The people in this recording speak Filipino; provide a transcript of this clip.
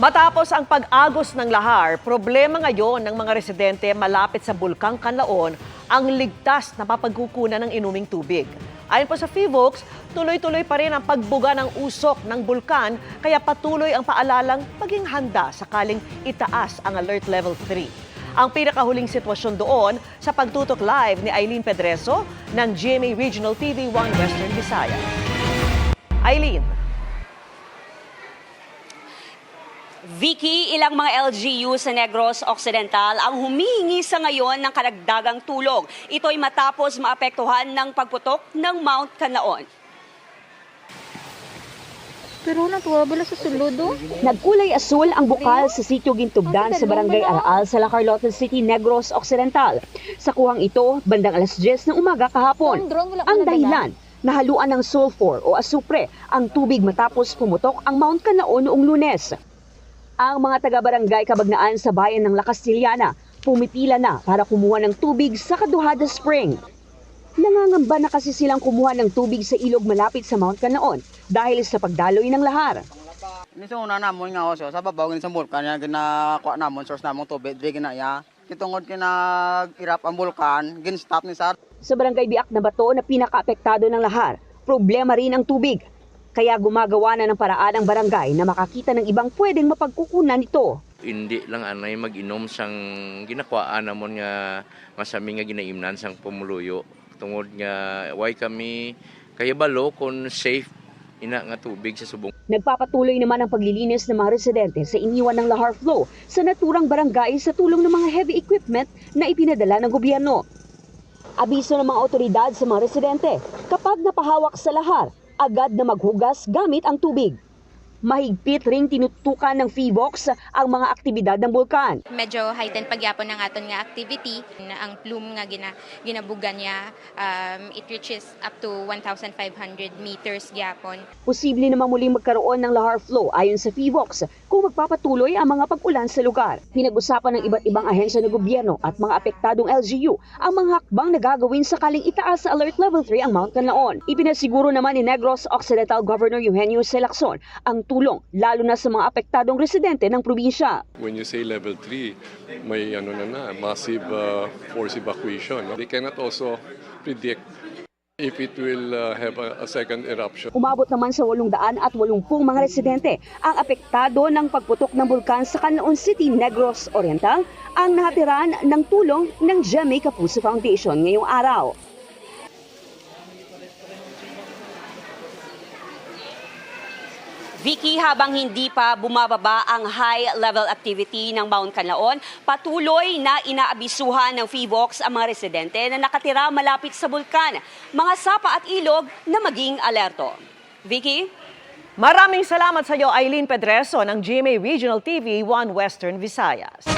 Matapos ang pag-agos ng lahar, problema ngayon ng mga residente malapit sa Bulkang Kanlaon ang ligtas na mapagkukunan ng inuming tubig. Ayon po sa FIVOX, tuloy-tuloy pa rin ang pagbuga ng usok ng bulkan kaya patuloy ang paalalang maging handa sakaling itaas ang alert level 3. Ang pinakahuling sitwasyon doon sa pagtutok live ni Eileen Pedreso ng GMA Regional TV 1 Western Visayas. Eileen. Vicky, ilang mga LGU sa Negros Occidental ang humihingi sa ngayon ng karagdagang tulong. Ito'y matapos maapektuhan ng pagputok ng Mount Canlaon. Pero natuwa bala sa suludo. Nagkulay asul ang bukal sa sitio Gintugdan sa barangay Araal sa La Carlota City, Negros Occidental. Sa kuhang ito, bandang alas 10 ng umaga kahapon. Ang dahilan, nahaluan ng sulfur o asupre ang tubig matapos pumutok ang Mount Canlaon noong lunes. Ang mga taga-barangay kabagnaan sa bayan ng La Castillana pumipila na para kumuha ng tubig sa Kaduhada Spring. Nangangamba na kasi silang kumuha ng tubig sa ilog malapit sa Mount Canlaon dahil sa pagdaloy ng lahar. Sa una namon nga oso sa babaw gani sa bulkan ya ginakuha namon source namon tubig diri gina ya. Kitungod kinag-irap ang bulkan, gin-stop ni sir. Sa barangay Biak na Bato na pinakaapektado ng lahar, problema rin ang tubig. Kaya gumagawa na ng paraan ang barangay na makakita ng ibang pwedeng mapagkukunan ito. hindi lang anay mag-inom sang ginakwaan namon nga masami nga ginaimnan sang pumuluyo tungod nga why kami kaya balo kung safe ina nga tubig sa subong Nagpapatuloy naman ang paglilinis ng mga residente sa iniwan ng lahar flow sa naturang barangay sa tulong ng mga heavy equipment na ipinadala ng gobyerno. Abiso ng mga otoridad sa mga residente, kapag napahawak sa lahar, agad na maghugas gamit ang tubig. Mahigpit ring tinutukan ng FIVOX ang mga aktibidad ng bulkan. Medyo heightened pagyapon ng aton nga activity. Ang plume nga gina, ginabugan niya, um, it reaches up to 1,500 meters gyapon. Posible na muling magkaroon ng lahar flow ayon sa FIVOX kung magpapatuloy ang mga pag-ulan sa lugar. Pinag-usapan ng iba't ibang ahensya ng gobyerno at mga apektadong LGU ang mga hakbang na gagawin sakaling itaas sa Alert Level 3 ang Mount Canlaon. Ipinasiguro naman ni Negros Occidental Governor Eugenio Selacson ang tulong lalo na sa mga apektadong residente ng probinsya. When you say level 3, may ano na na, massive uh, force evacuation. no? They cannot also predict if it will uh, have a, a second eruption. Umabot naman sa 880 mga residente ang apektado ng pagputok ng bulkan sa Canlaon City, Negros Oriental ang nahatiran ng tulong ng GMA Kapuso Foundation ngayong araw. Vicky, habang hindi pa bumababa ang high-level activity ng Mount Canlaon, patuloy na inaabisuhan ng FIVOX ang mga residente na nakatira malapit sa bulkan, mga sapa at ilog na maging alerto. Vicky? Maraming salamat sa iyo, Eileen Pedreso ng GMA Regional TV 1 Western Visayas.